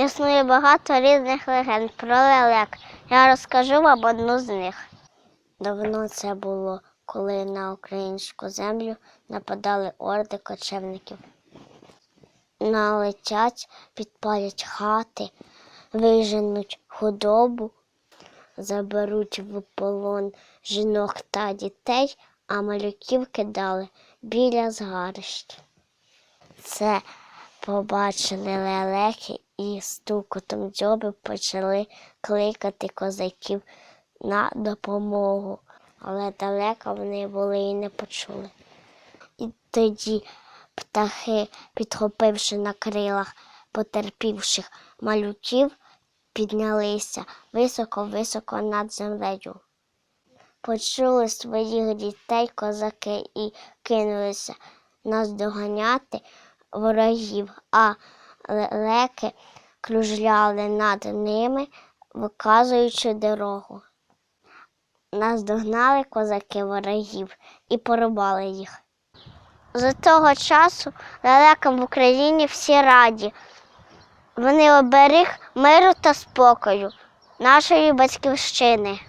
Існує багато різних легенд про лелек. Я розкажу вам одну з них. Давно це було, коли на українську землю нападали орди кочевників. Налетять, підпалять хати, виженуть худобу, заберуть в полон жінок та дітей, а малюків кидали біля згарищ. Це побачили лелеки і стукотом дзьобів почали кликати козаків на допомогу, але далеко вони були і не почули. І тоді птахи, підхопивши на крилах потерпівших малюків, піднялися високо-високо над землею. Почули своїх дітей козаки і кинулися наздоганяти ворогів, а лелеки кружляли над ними, виказуючи дорогу. Наздогнали козаки ворогів і порубали їх. З того часу лелекам в Україні всі раді. Вони оберіг миру та спокою нашої батьківщини.